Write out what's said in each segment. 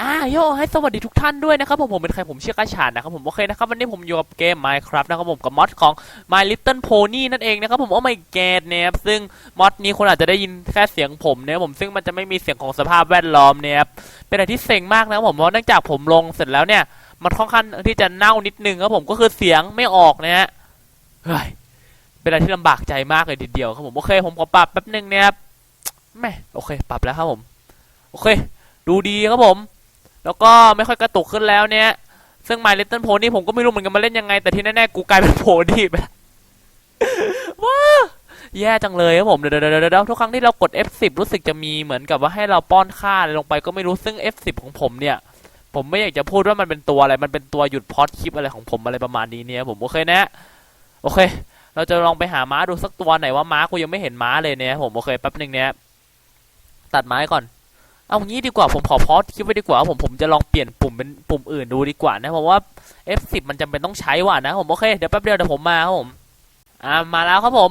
อ่าโยให้สวัสดีทุกท่านด้วยนะครับผมผมเป็นใครผมเชื่อกาชานนะครับผมโอเคนะครับวันนี้ผมอยู่กับเกม Minecraft นะครับผมกับมอดของ My Little Pony นั่นเองนะครับผมโอ้ my god เนี่ยครับซึ่งมอดนี้คนอาจจะได้ยินแค่เสียงผมเนี่ยผมซึ่งมันจะไม่มีเสียงของสภาพแวดล้อมเนี่ยครับเป็นอะไรที่เซ็งมากนะครับผมเพราะเนื่องจากผมลงเสร็จแล้วเนี่ย มันค่อนข้างที่จะเน่านิดนึงครับผมก็คือเสียงไม่ออกนะฮะเฮ้ยเป็นอะไรที่ลำบากใจมากเลยทีเดียวครับผมโอเค ผมขอปรับแป๊บนึงนะครับแม่โอเค ปรับแล้วครับผม โอเค ดูดีครับผม แล้วก็ไม่ค่อยกระตุกขึ้นแล้วเนี่ย ซึ่ง My Little Pony ผมก็ไม่รู้เหมือนกันมาเล่นยังไง แต่ที่แน่ๆกูกลายเป็นโพนี่ไปแล้วว้าแย่จังเลยครับผมเดี๋ยวเดี๋ยวเดี๋ยวทุกครั้งที่เรากด F10 รู้สึกจะมีเหมือนกับว่าให้เราป้อนค่าอะไรลงไปก็ไม่รู้ซึ่ง F10 ของผมเนี่ย ผมไม่อยากจะพูดว่ามันเป็นตัวอะไร มันเป็นตัวหยุดพอดคลิปอะไรของผมอะไรประมาณนี้เนี่ยผมโอเคนะ โอเค เราจะลองไปหาม้าดูสักตัวไหนว่าม้ากูยังไม่เห็นม้าเลยเนี่ยผมโอเคแป๊บหนึ่งเนี่ยตัดไม้ก่อน เอางี้ดีกว่าผมขอพอดคลิปไว้ดีกว่าผมผมจะลองเปลี่ยนปุ่มเป็นปุ่มอื่นดูดีกว่านะผมว่า F10 มันจำเป็นต้องใช้ว่ะนะผมโอเคเดี๋ยวแป๊บเดียวเดี๋ยวผมมาครับผมอ่ามาแล้วครับผม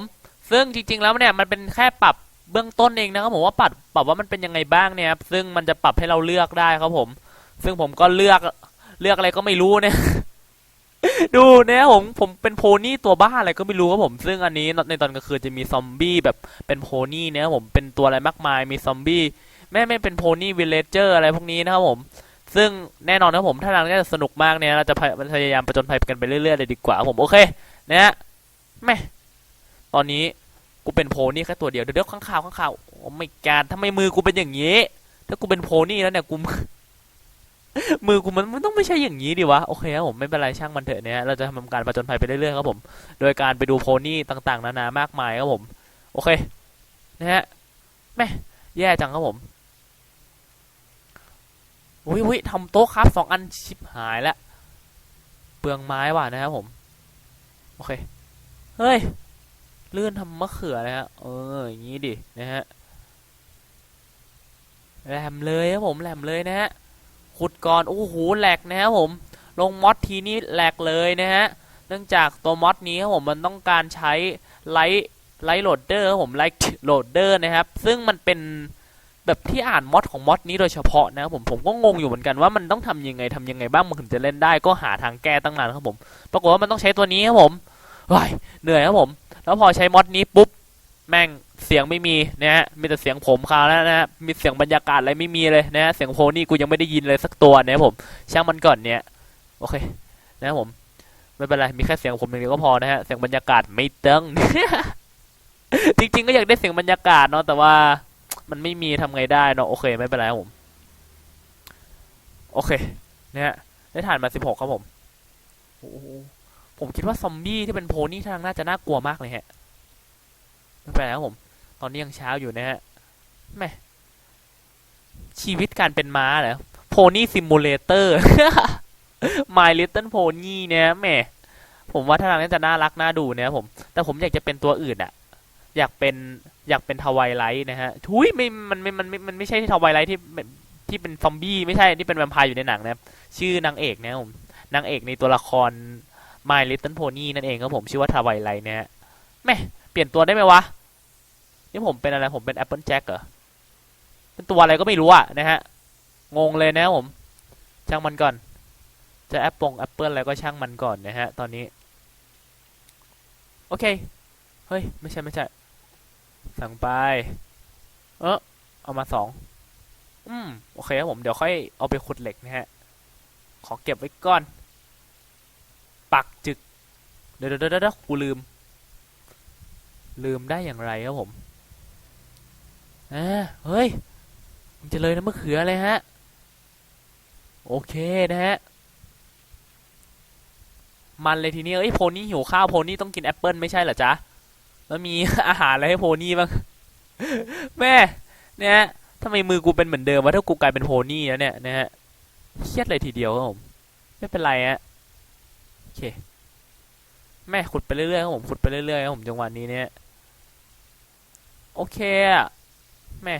ซึ่งจริง ๆ แล้วเนี่ยมันเป็นแค่ปรับเบื้องต้นเองนะครับผมว่าปรับปรับว่ามันเป็นยังไงบ้างเนี่ยครับซึ่งมันจะปรับให้เราเลือกได้ครับผม ซึ่งผมก็เลือกเลือกอะไรก็ไม่รู้เนี่ยดูเนี่ยผมผมเป็นโพนี่ตัวบ้าอะไรก็ไม่รู้ครับผม ซึ่งอันนี้ในตอนกลางคืนจะมีซอมบี้แบบเป็นโพนี่เนี่ยครับผมเป็นตัวอะไรมากมายมีซอมบี้ แม่ไม่เป็นโพนี่วิลเลจเจอร์อะไรพวกนี้นะครับผม ซึ่งแน่นอนนะผมถ้าทางนี้จะสนุกมากเนี่ยเราจะพยายามประจนภัยกันไปเรื่อยๆเลยดีกว่าผมโอเคนะฮะแม่ตอนนี้กูเป็นโพนี่แค่ตัวเดียวเดี๋ยวเดี๋ยวข้างข่าวข้างข่าวโอ้ไม่การทำไมมือกูเป็นอย่างนี้ ถ้ากูเป็นโพนี่แล้วเนี่ยกูมือกูมันมันต้องไม่ใช่อย่างนี้ดิวะโอเคครับผมไม่เป็นไรช่างมันเถอะเนี่ยเราจะทำการประจนภัยไปเรื่อยๆครับผม โดยการไปดูโพนี่ต่างๆนานามากมายครับผม โอเคนะฮะแม่แย่จังครับผม อุ้ยอุ้ยทำโต๊ะครับสองอันชิบหายแล้วเปลืองไม้ว่ะนะครับผม โอเค เฮ้ย ลื่นทำมะเขือนะฮะเอออย่างนี้ดินะฮะแหลมเลยครับผมแหลมเลยนะฮะขุดก่อนโอ้โหแหลกนะครับผม ลงมอดทีนี้แหลกเลยนะฮะเนื่องจากตัวมอดนี้ครับผมมันต้องการใช้ไลท์ไลท์โหลดเดอร์ครับผมไลท์โหลดเดอร์นะครับ ซึ่งมันเป็น แบบที่อ่านมอดของมอดนี้โดยเฉพาะนะครับผมผมก็งงอยู่เหมือนกันว่ามันต้องทำยังไงทำยังไงบ้างมันถึงจะเล่นได้ก็หาทางแก้ตั้งนานครับผม ปรากฏว่ามันต้องใช้ตัวนี้ครับผมว้ายเหนื่อยครับผม แล้วพอใช้มอดนี้ปุ๊บแม่งเสียงไม่มีนะฮะมีแต่เสียงผมคาวแล้วนะฮะมีเสียงบรรยากาศอะไรไม่มีเลยนะฮะเสียงโพนี่กูยังไม่ได้ยินเลยสักตัวนะครับผมช่างมันก่อนเนี่ยโอเคนะครับผมไม่เป็นไรมีแค่เสียงผมอย่างเดียวก็พอนะฮะเสียงบรรยากาศไม่ต้งจริงๆก็อยากได้เสียงบรรยากาศเนาะแต่ว่า มันไม่มีทำไงได้เนาะโอเคไม่เป็นไรครับผม โอเค เนี่ยได้ถ่านมาสิบหกครับผมโอ้ผมคิดว่าซอมบี้ที่เป็นโพนี่ทางน่าจะน่ากลัวมากเลยฮะไม่เป็นไรครับผม ตอนนี้ยังเช้าอยู่นะฮะแม่ชีวิตการเป็นม้าเหรอโพนี่ซิมูเลเตอร์ My Little Pony เนี่ยแม่ผมว่าท่างนี้จะน่ารักน่าดูเนี่ยครับผม แต่ผมอยากจะเป็นตัวอื่นอะอยากเป็น อยากเป็นทวายไลท์นะฮะทุยไม่มันไม่มันไม่มันไม่ใช่ทวายไลท์ที่ที่เป็นซอมบี้ไม่ใช่ที่เป็นแวมไพร์อยู่ในหนังนะครับชื่อนางเอกนะครับผมนางเอกในตัวละคร My Little Pony นั่นเองครับผมชื่อว่าทวายไลท์นะฮะแม่เปลี่ยนตัวได้ไหมวะนี่ผมเป็นอะไรผมเป็นแอปเปิลแจ็คเหรอเป็นตัวอะไรก็ไม่รู้อะนะฮะงงเลยนะผมช่างมันก่อน จะแอปปงแอปเปิลอะไรก็ช่างมันก่อนนะฮะตอนนี้ โอเค เฮ้ย ไม่ใช่ ไม่ใช่ สั่งไป เออเอามาสอง อืม โอเคครับผม เดี๋ยวค่อยเอาไปขุดเหล็กนะฮะ ขอเก็บไว้ก่อน ปักจึกเดี๋ยวเดี๋ยวเดี๋ยวเดี๋ยวกูลืม ลืมได้อย่างไรครับผมอ่าเฮ้ย มันจะเลยนะมะเขือเลยฮะ โอเคนะฮะ มันเลยทีนี้ เอ้ย โพนี่หิวข้าว โพนี่ต้องกินแอปเปิลไม่ใช่เหรอจ๊ะ แล้วมีอาหารอะไรให้โพนี่บ้าง แม่ เนี่ยทำไมมือกูเป็นเหมือนเดิมวะถ้ากูกลายเป็นโพนี่แล้วเนี่ยนะฮะเครียดเลยทีเดียวครับผมไม่เป็นไรฮะโอเค แม่ขุดไปเรื่อยๆครับผมขุดไปเรื่อยๆครับผมจังหวะนี้เนี่ยโอเคอะแม่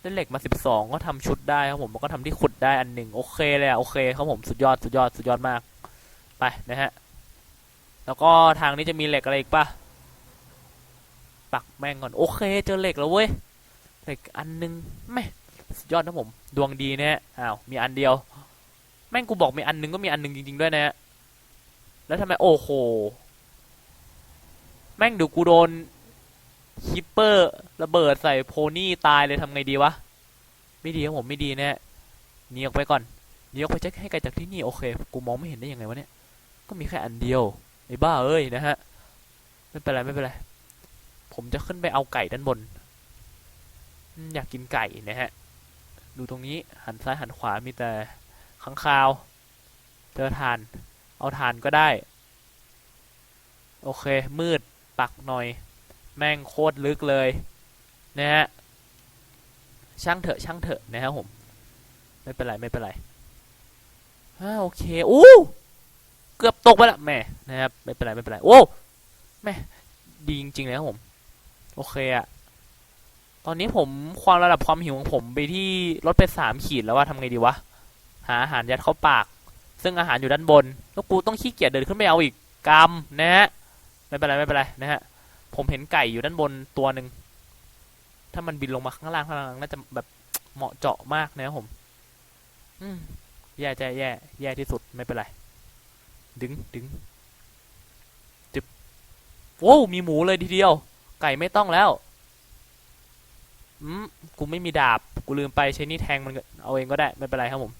ได้เหล็กมาสิบสองก็ทำชุดได้ครับผมแล้วก็ทำที่ขุดได้อันหนึ่งโอเคเลยอะโอเคครับผมสุดยอดสุดยอดสุดยอดมาก ไปนะฮะ แล้วก็ทางนี้จะมีเหล็กอะไรอีกปะ ปักแม่งก่อน โอเค เจอเหล็กแล้วเว้ย เหล็กอันหนึงแม่สุดยอดนะผม ดวงดีนะฮะ อ้าว มีอันเดียว แม่งกูบอกมีอันหนึงก็มีอันหนึงจริง ๆ ด้วยนะฮะ แล้วทำไมโอ้โห แม่งเดูกูโดนคิปเปอร์ระเบิดใส่โพนี่ตายเลยทำไงดีวะ ไม่ดีครับผมไม่ดีนะฮะหนีออกไปก่อนหนีออกไปจะให้ไกลจากที่นี่โอเค กูมองไม่เห็นได้ยังไงวะเนี่ย ก็มีแค่อันเดียวไอ้บ้าเอ้ยนะฮะ ไม่เป็นไรไม่เป็นไร ผมจะขึ้นไปเอาไก่ด้านบน อยากกินไก่นะฮะ ดูตรงนี้หันซ้ายหันขวามีแต่ข้างคาว เจอทาน เอาทานก็ได้ โอเค มืดปักหน่อย แม่งโคตรลึกเลยนะฮะ ช่างเถอะ ช่างเถอะนะครับผม ไม่เป็นไร ไม่เป็นไรอ่าโอเค อู้เกือบตกไปละแหม่นะครับ ไม่เป็นไร ไม่เป็นไร โอ้แหม่ดีจริงๆเลยครับผม โอเคอะตอนนี้ผมความระดับความหิวของผมไปที่ลดไปสามขีดแล้วว่าทำไงดีวะ หาอาหารยัดเข้าปาก ซึ่งอาหารอยู่ด้านบน แล้วกูต้องขี้เกียจเดินขึ้นไปเอาอีกกรรมนะฮะ ไม่เป็นไรไม่เป็นไรนะฮะ ผมเห็นไก่อยู่ด้านบนตัวหนึ่ง ถ้ามันบินลงมาข้างล่างข้างล่างน่าจะแบบเหมาะเจาะมากนะครับผม อืมแย่ใจแย่ แย่ที่สุดไม่เป็นไร ดึงดึงจึบโว้มีหมูเลยทีเดียว ไก่ไม่ต้องแล้วอืมกูไม่มีดาบ กูลืมไปใช้นี่แทงมันเอาเองก็ได้ไม่เป็นไรครับผม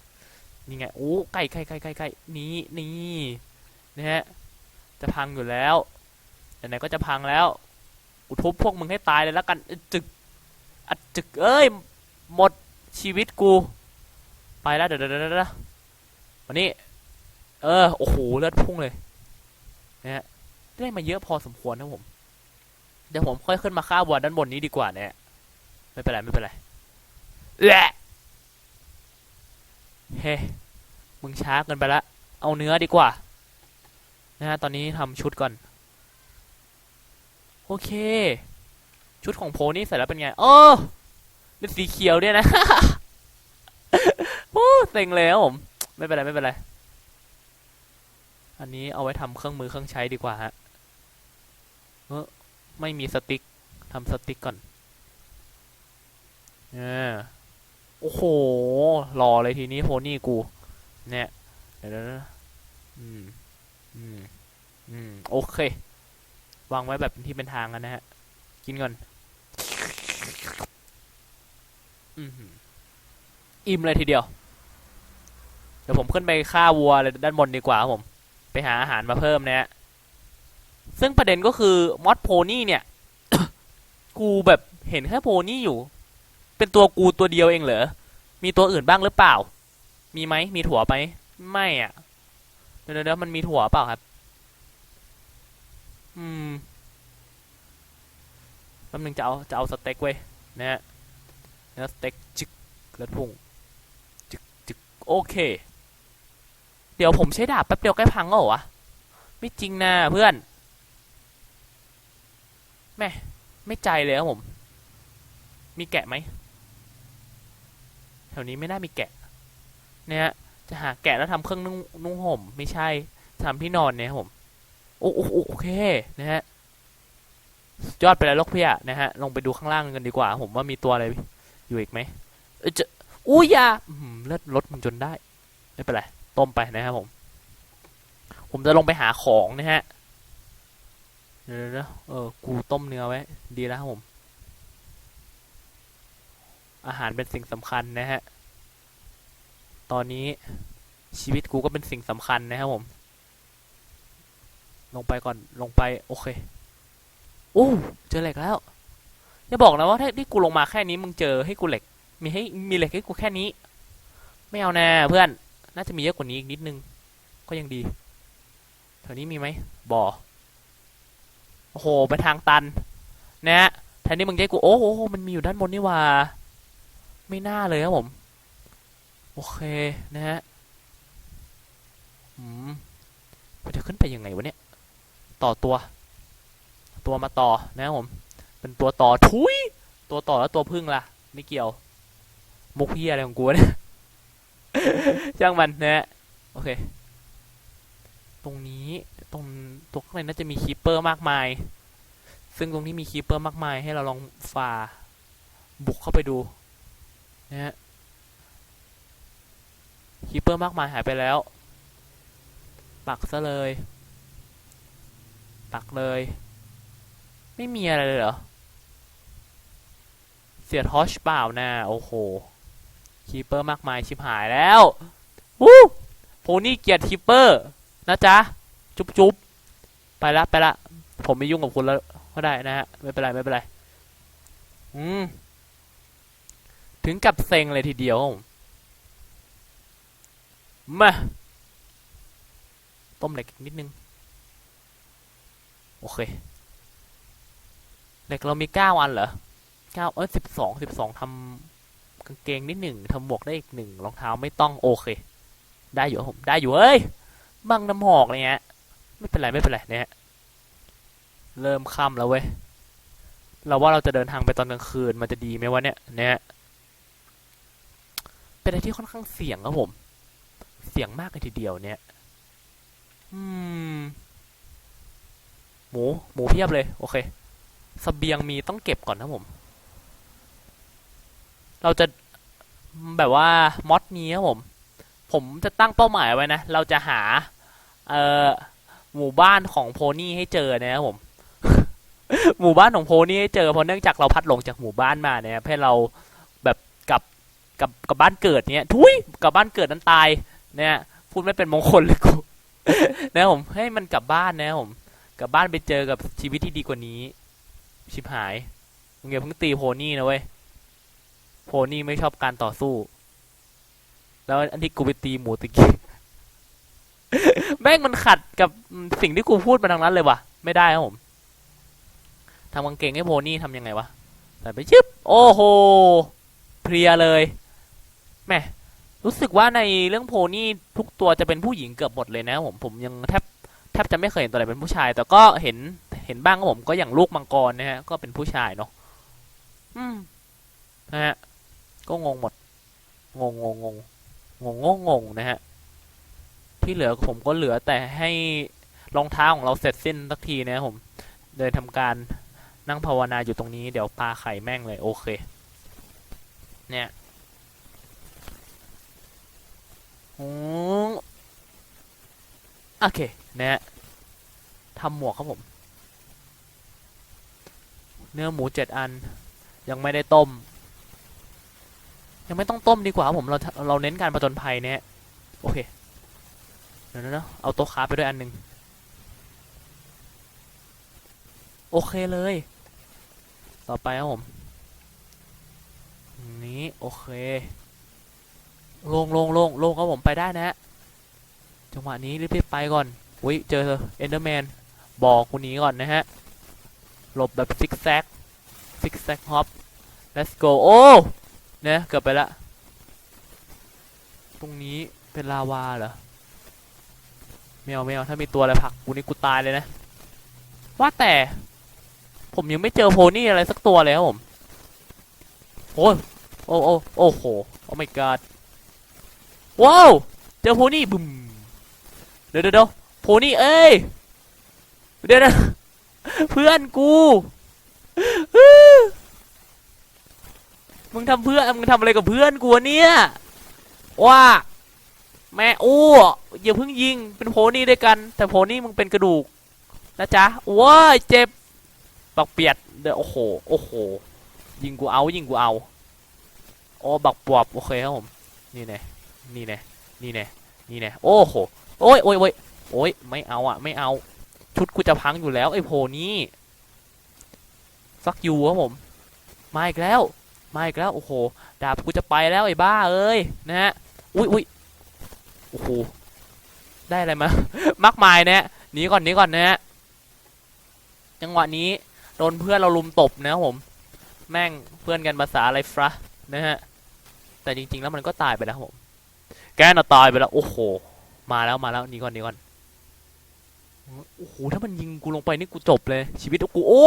นี่ไง โอ้ ไก่ไก่ไก่ไก่ไก่นี่นี่นะฮะ จะพังอยู่แล้วไหนๆก็จะพังแล้ว กูทุบพวกมึงให้ตายเลยแล้วกันอจึก อัดจึก เอ้ย หมดชีวิตกู ไปแล้วเดี๋ยวเดี๋ยวเดี๋ยวเดี๋ยววันนี้ เออ โอ้โห เลือดพุ่งเลย นะฮะ ได้มาเยอะพอสมควรนะผม เดี๋ยวผมค่อยขึ้นมาฆ่าวัวด้านบนนี้ดีกว่าเนี่ยไม่เป็นไรไม่เป็นไรแหละเฮ้มึงช้าเกินไปละ เอาเนื้อดีกว่า นะฮะ ตอนนี้ทำชุดก่อน โอเค ชุดของโพนี่เสร็จแล้วเป็นไง โอ้เป็นสีเขียวด้วยนะ โอ้เซ็งเลยครับผม ไม่เป็นไรไม่เป็นไร อันนี้เอาไว้ทำเครื่องมือเครื่องใช้ดีกว่าฮะ เออ ไม่มีสติ๊กทำสติ๊กก่อนเออโอ้โหหล่อเลยทีนี้โพนี่กู เนี่ยเดี๋ยวนะอืมอืมอืมโอเค วางไว้แบบเป็นที่เป็นทางกันนะฮะ กินก่อนอืมอิ่มเลยทีเดียว เดี๋ยวผมขึ้นไปฆ่าวัวเลยด้านบนดีกว่าครับผม ไปหาอาหารมาเพิ่มนะฮะ ซึ่งประเด็นก็คือมอสโพนี่เนี่ย กูแบบเห็นแค่โพนี่อยู่ เป็นตัวกูตัวเดียวเองเหรอ มีตัวอื่นบ้างหรือเปล่า มีไหมมีถั่วไหมไม่อะ เดี๋ยวเดี๋ยวมันมีถั่วเปล่าครับ อืมแป๊บนึงจะเอาจะเอาสเต็กเว้ยนะฮะเนื้อสเต็กจึกเลือดพุ่งจึกจึกโอเค เดี๋ยวผมใช้ดาบแป๊บเดียวใกล้พังแล้วเหรอวะ ไม่จริงนะเพื่อน แม่ไม่ใจเลยครับผม มีแกะไหมแถวนี้ไม่น่ามีแกะ เนี่ยจะหาแกะแล้วทำเครื่องนุ่งนุ่งห่ม ไม่ใช่ทำที่นอนเนี่ยครับผม โอ้โอ้โอเคนะฮะยอดไปแล้วลกพี่อะนะฮะ ลงไปดูข้างล่างกันดีกว่า ผมว่ามีตัวอะไรอยู่อีกไหมเออจะอุ้ยยาเลือดลดมันจนได้ ไม่เป็นไร ต้มไปนะครับผม ผมจะลงไปหาของนะฮะ เดี๋ยวๆๆเออ กูต้มเนื้อไว้ ดีแล้วครับผม อาหารเป็นสิ่งสำคัญนะฮะ ตอนนี้ชีวิตกูก็เป็นสิ่งสำคัญนะครับผม ลงไปก่อน ลงไป โอเค โอ้เจอเหล็กแล้ว อย่าบอกนะว่าถ้าที่กูลงมาแค่นี้มึงเจอให้กูเหล็ก มีให้ มีเหล็กให้กูแค่นี้ ไม่เอาแน่เพื่อน น่าจะมีเยอะกว่านี้อีกนิดนึง ก็ยังดี แถวนี้มีไหมบ่อ โอ้โห ไปทางตัน นะฮะแทนที่มึงจะกู โอ้โห มันมีอยู่ด้านบนนี่ว่า ไม่น่าเลยครับผม โอเค นะฮะอืมมันจะขึ้นไปยังไงวะเนี่ย ต่อตัว ตัวมาต่อนะครับผม เป็นตัวต่อ ทุย ตัวต่อแล้วตัวพึ่งล่ะ ไม่เกี่ยว มุกเพี่อะไรของกูเนี่ยช่างมันนะฮะ โอเค ตรงนี้ ตรงตัวข้างในน่าจะมีคีปเปอร์มากมาย ซึ่งตรงที่มีคีปเปอร์มากมาย ให้เราลองฝ่าบุกเข้าไปดูนะฮะคีเปอร์มากมายหายไปแล้ว ปักซะเลย ปักเลย ไม่มีอะไรเลยเหรอ เสียทอชเปล่านะโอ้โห คีเปอร์มากมายชิบหายแล้ววู้โพนี่เกียดคีเปอร์ นะจ๊ะ จุ๊บจุ๊บไปละไปละผมไม่ยุ่งกับคุณแล้วก็ได้นะฮะไม่เป็นไรไม่เป็นไรอืมถึงกับเซ็งเลยทีเดียวมาต้มเหล็กอีกนิดนึง โอเคเหล็กเรามีเก้าอันเหรอเก้าเออสิบสองสิบสองทำกางเกงนิดหนึ่งทำหมวกได้อีกหนึ่งรองเท้าไม่ต้องโอเค ได้อยู่ครับผมได้อยู่เอ้ยบังน้ำหอกอะไรเงี้ย ไม่เป็นไรไม่เป็นไรเนี่ยเริ่มค่ำแล้วเว้ย เราว่าเราจะเดินทางไปตอนกลางคืนมันจะดีไหมวะเนี่ย เนี่ย เป็นอะไรที่ค่อนข้างเสี่ยงครับผม เสี่ยงมากเลยทีเดียวเนี่ย อืม หมู หมูเพียบเลย โอเคสเบียงมีต้องเก็บก่อนนะผม เราจะแบบว่ามอดนี้ครับผม ผมจะตั้งเป้าหมายไว้นะ เราจะหา เอ่อ หมู่บ้านของโพนี่ให้เจอนะครับผม หมู่บ้านของโพนี่ให้เจอเพราะเนื่องจากเราพัดหลงจากหมู่บ้านมาเนี่ยให้เราแบบกลับกับกับบ้านเกิดเนี่ยทุยกับบ้านเกิดนั้นตายเนี่ยพูดไม่เป็นมงคลเลยกูนะผมให้มันกลับบ้านนะผมกลับบ้านไปเจอกับชีวิตที่ดีกว่านี้ ชิบหายมึงอย่าเพิ่งตีโพนี่นะเว้ยโพนี่ไม่ชอบการต่อสู้ แล้วอันที่กูไปตีหมูตะกี้ แม่งมันขัดกับสิ่งที่กูพูดมาทางนั้นเลยว่ะ ไม่ได้ครับผมทำกางเกงให้โพนี่ทำยังไงวะแต่ไปชึบโอ้โหเพลียเลยแหม่รู้สึกว่าในเรื่องโพนี่ทุกตัวจะเป็นผู้หญิงเกือบหมดเลยนะผมผมยังแทบแทบจะไม่เคยเห็นตัวไหนเป็นผู้ชาย แต่ก็เห็นเห็นบ้างครับผมก็อย่างลูกมังกรนะฮะก็เป็นผู้ชายเนาะอืมนะฮะก็งงหมดงงงงงงงงงงงนะฮะ ที่เหลือผมก็เหลือแต่ให้รองเท้าของเราเสร็จสิ้นสักทีนะครับผมเดินทำการนั่งภาวนาอยู่ตรงนี้เดี๋ยวปลาไข่แม่งเลยโอเค เนี่ยอืมโอเคเนะฮะทำหมวกครับผม เนื้อหมูเจ็ดอัน ยังไม่ได้ต้ม ยังไม่ต้องต้มดีกว่าครับผมเราเราเน้นการประจนภัยเนี่ยโอเค เดี๋ยวนะเอาโต๊ะค้าไปด้วยอันหนึ่งโอเคเลย ต่อไปครับผม นี้โอเค ลงลงลงลงครับผมไปได้นะฮะ จังหวะนี้รีบๆไปก่อน อุ้ยเจอเอนเดอร์แมน บอกคุณนี้ก่อนนะฮะ หลบแบบซิกแซก ซิกแซกฮอป let's go โอ้เนี่ยเกือบไปละ ตรงนี้เป็นลาวาเหรอ ไม่เอาไม่เอาถ้ามีตัวอะไรผักกูนี่กูตายเลยนะ ว่าแต่ ผมยังไม่เจอโพนี่อะไรสักตัวเลยครับผมโอ้โอ้โอ้โอ้โหโอ้ my god ว้าวเจอโพนี่บึมเดี๋ยวเดี๋ยวเดี๋ยวโพนี่เอ้ยเดี๋ยวนะเพื่อนกูมึงทำเพื่อนมึงทำอะไรกับเพื่อนกูเนี่ยว่า แม่อู้อย่าเพิ่งยิงเป็นโพนี่ด้วยกัน แต่โพนี่มึงเป็นกระดูกนะจ๊ะว้ายเจ็บบักเปียดเดี๋ยวโอ้โหโอ้โหยิงกูเอายิงกูเอาโอ้บักปวบโอเคครับผมนี่แน่นี่แน่นี่แน่นี่แน่โอ้โหโอ้ยโอ้ยโอ้ยโอ้ยไม่เอาอะไม่เอา ชุดกูจะพังอยู่แล้วไอ้โพนี้ฟักยูครับผมมาอีกแล้วมาอีกแล้วโอ้โหดาบกูจะไปแล้วไอ้บ้าเอ้ยนะฮะอุ้ยอุ้ย โอ้โหได้อะไรมา มากมายนะหนีก่อนหนีก่อนนะฮะจังหวะนี้โดนเพื่อนเราลุมตบนะครับผม แม่งเพื่อนกันภาษาอะไรฟะนะฮะแต่จริง ๆ แล้วมันก็ตายไปแล้วผมแกน่ะตายไปแล้วโอ้โห มาแล้วมาแล้วหนีก่อนหนีก่อนโอ้โหถ้ามันยิงกูลงไปนี่กูจบเลย ชีวิตกูโอ้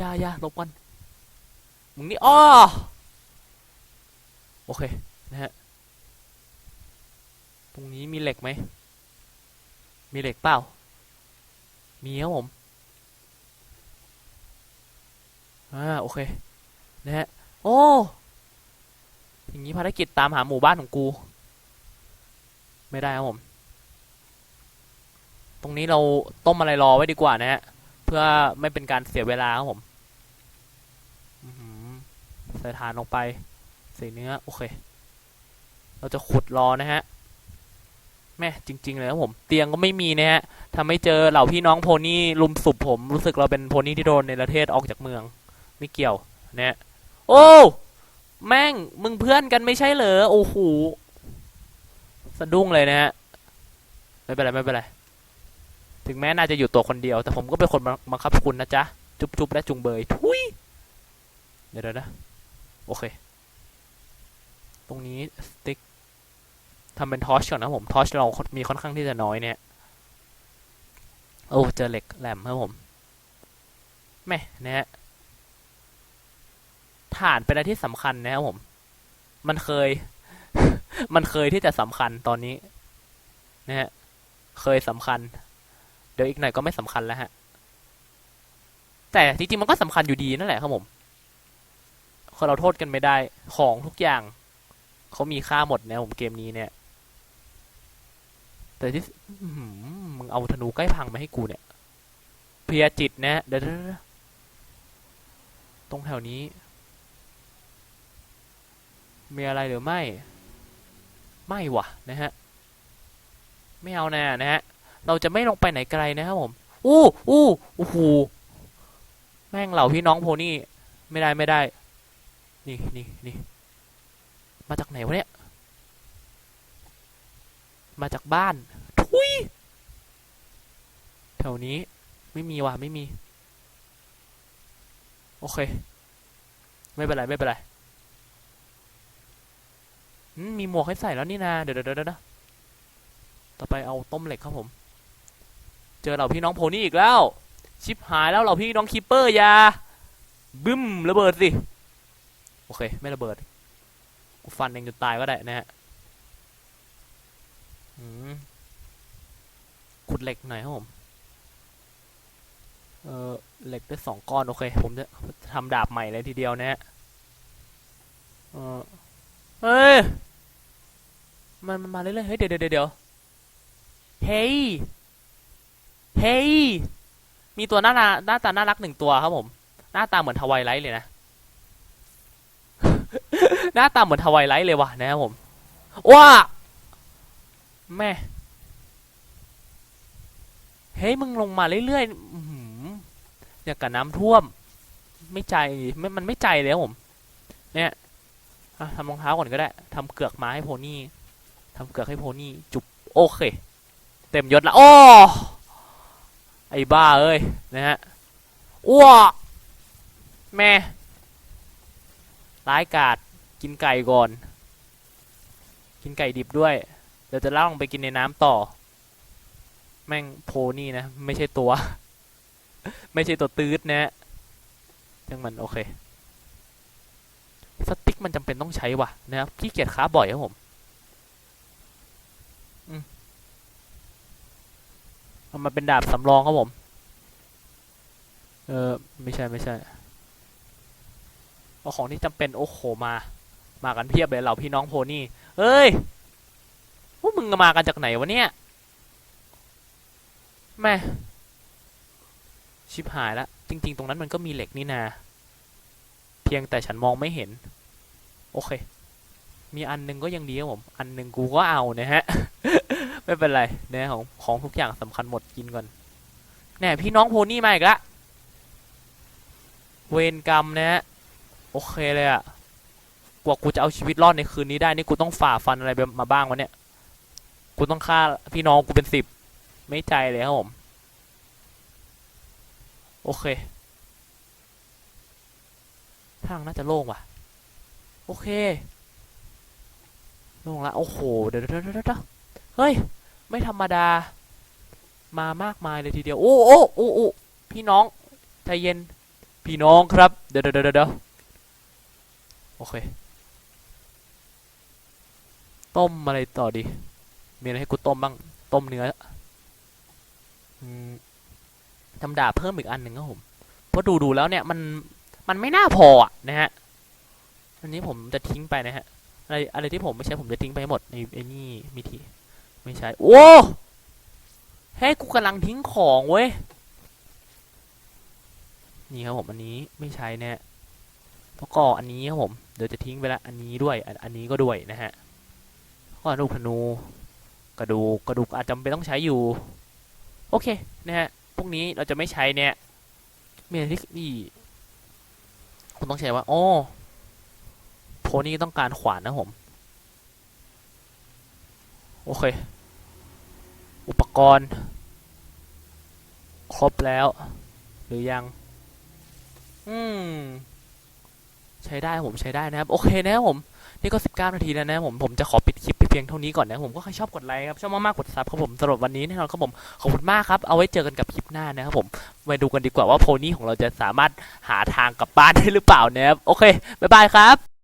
ยายาลบกันมึงนี่อ้อโอเคนะฮะ ตรงนี้มีเหล็กไหม มีเหล็กเปล่า มีครับผม อ่า โอเค นะฮะ โอ้ อย่างนี้ภารกิจตามหาหมู่บ้านของกู ไม่ได้ครับผม ตรงนี้เราต้มอะไรรอไว้ดีกว่านะฮะ เพื่อไม่เป็นการเสียเวลาครับผมใส่ฐานลงไปใส่เนื้อ โอเค เราจะขุดรอนะฮะ แม่จริง ๆ เลยครับผมเตียงก็ไม่มีนะฮะถ้าไม่เจอเหล่าพี่น้องโพนี่ลุมสุบผมรู้สึกเราเป็นโพนี่ที่โดนในประเทศออกจากเมือง ไม่เกี่ยวนะฮะโอ้แม่งมึงเพื่อนกันไม่ใช่เหรอโอ้โหสะดุ้งเลยนะฮะไม่เป็นไรไม่เป็นไรถึงแม้น่าจะอยู่ตัวคนเดียว แต่ผมก็เป็นคนบังคับคุณนะจ๊ะจุบจุบและจุงเบยทุยเดี๋ยวเดี๋ยวนะ โอเค ตรงนี้สติ๊ก ทำเป็นทอชก่อนนะผมทอชเรามีค่อนข้างที่จะน้อยเนี่ย โอ้เจอเหล็กแหลมครับผมแม่นะฮะฐานเป็นอะไรที่สำคัญนะครับผม มันเคย มันเคยที่จะสำคัญตอนนี้นะฮะเคยสำคัญ เดี๋ยวอีกหน่อยก็ไม่สำคัญแล้วฮะ แต่จริงๆมันก็สำคัญอยู่ดีนั่นแหละครับผมคนเราโทษกันไม่ได้ของทุกอย่าง เขามีค่าหมดนะผมเกมนี้เนี่ย แต่ที่มึงเอาธนูใกล้พังมาให้กูเนี่ย เพียจิตนะ เดี๋ยวตรงแถวนี้ มีอะไรหรือไม่ ไม่วะนะฮะ ไม่เอาแน่นะฮะ เราจะไม่ลงไปไหนไกลนะครับผม อู้อู้โอ้โหแม่งเหล่าพี่น้องโพนี่ ไม่ได้ไม่ได้ นี่นี่นี่มาจากไหนวะเนี่ย มาจากบ้าน ทุย แถวนี้ไม่มีว่ะไม่มี โอเค ไม่เป็นไร ไม่เป็นไรมีหมวกให้ใส่แล้วนี่นาเดี๋ยวเดี๋ยวเดี๋ยวนะต่อไปเอาต้มเหล็กครับผม เจอเหล่าพี่น้องโพนี่อีกแล้ว ชิปหายแล้วเหล่าพี่น้องคีปเปอร์ยาบึ้มระเบิดสิ โอเค ไม่ระเบิด กูฟันเองจนตายก็ได้นะฮะ ขุดเหล็กหน่อยครับผม เออเหล็กได้สองก้อน โอเค ผมจะทำดาบใหม่เลยทีเดียวนะฮะ เออเฮ้ยมันมันมาเรื่อยๆเฮ้ย เดี๋ยวเดี๋ยวเดี๋ยวเฮ้ย เฮ้ย มีตัวหน้าตาหน้าตาน่ารักหนึ่งตัวครับผม หน้าตาเหมือนทวายไลท์เลยนะ หน้าตาเหมือนทวายไลท์เลยว่ะนะครับผม ว้า แม่เฮ้ยมึงลงมาเรื่อยๆอย่างกับน้ำท่วม ไม่ใจไม่มันไม่ใจเลยผม เนี่ยทำรองเท้าก่อนก็ได้ทำเกือกมาให้โพนี่ทำเกือกให้โพนี่ จุบโอเค เต็มยศละโอ้ไอ้บ้าเอ้ยนะฮะอ้วกแม่ร้ายกาดกินไก่ก่อน กินไก่ดิบด้วย ดี๋ยวจะล่องไปกินในน้ำต่อ แม่งโพนี่นะ ไม่ใช่ตัว ไม่ใช่ตัวตืดนะฮะจังมันโอเค สติ๊กมันจำเป็นต้องใช้ว่ะนะครับขี้เกียจค้าบ่อยครับผมเอามาเป็นดาบสำรองครับผม เออไม่ใช่ไม่ใช่ เอาของที่จำเป็นโอ้โหมา มากันเพียบเลยเหล่าพี่น้องโพนี่ เอ้ย วกมึงมากันจากไหนวะเนี่ยแม่ชิบหายละจริง ๆ ตรงนั้นมันก็มีเหล็กนี่นา เพียงแต่ฉันมองไม่เห็น โอเค มีอันหนึงก็ยังดีครับผม อันหนึ่งกูก็เอานะฮะ ไม่เป็นไรนะของของทุกอย่างสำคัญหมดกินก่อนแน่พี่น้องโพนี่มาอีกละเวรกรรมนะฮะโอเคเลยอะกว่ากูจะเอาชีวิตรอดในคืนนี้ได้นี่กูต้องฝ่าฟันอะไรมาบ้างวะเนี่ย กูต้องฆ่าพี่น้องกูเป็นสิบไม่ใจเลยครับผม โอเค ทางน่าจะโล่งว่ะ โอเค โล่งละ โอ้โห เดี๋ยวเดี๋ยวเดี๋ยวเฮ้ย ไม่ธรรมดา มามากมายเลยทีเดียว โอ้โอ้โอ้โอ้พี่น้อง ใจเย็น พี่น้องครับ เดี๋ยวเดี๋ยวเดี๋ยวโอเค ต้มอะไรต่อดี มีอะไรให้กูต้มบ้าง ต้มเนื้อทำดาบเพิ่มอีกอันหนึ่งครับผม เพราะดูดูแล้วเนี่ยมันมันไม่น่าพออะนะฮะ อันนี้ผมจะทิ้งไปนะฮะ อะไรอะไรที่ผมไม่ใช้ผมจะทิ้งไปหมดในไอ้นี่มีทีไม่ใช้โอ้เฮ้กูกำลังทิ้งของเว้ย นี่ครับผมอันนี้ไม่ใช้แน่แล้วก็อันนี้ครับผม เดี๋ยวจะทิ้งไปละ อันนี้ด้วย อันนี้ก็ด้วยนะฮะก็ลูกธนู กระดูกกระดูกอาจจำเป็นต้องใช้อยู่ โอเคนะฮะพวกนี้เราจะไม่ใช้เนี่ยมีอะไรที่นี่ผมต้องใช้ว่าอ๋อโพนี่ต้องการขวานนะผม โอเค อุปกรณ์ ครบแล้ว หรือยัง อืม ใช้ได้ผมใช้ได้นะครับ โอเคนะครับผม นี่ก็ 19 นาทีแล้วนะผม ผมจะขอปิดคลิป พียงเท่านี้ก่อนนะผมก็ใครชอบกดไลค์ครับชอบมากๆกดซับครับผมสำหรับวันนี้แน่นอนครับผมขอบคุณมากครับเอาไว้เจอกันกับคลิปหน้านะครับผมไปดูกันดีกว่าว่าโพนี่ของเราจะสามารถหาทางกลับบ้านได้หรือเปล่านะครับโอเคบ๊ายบายครับ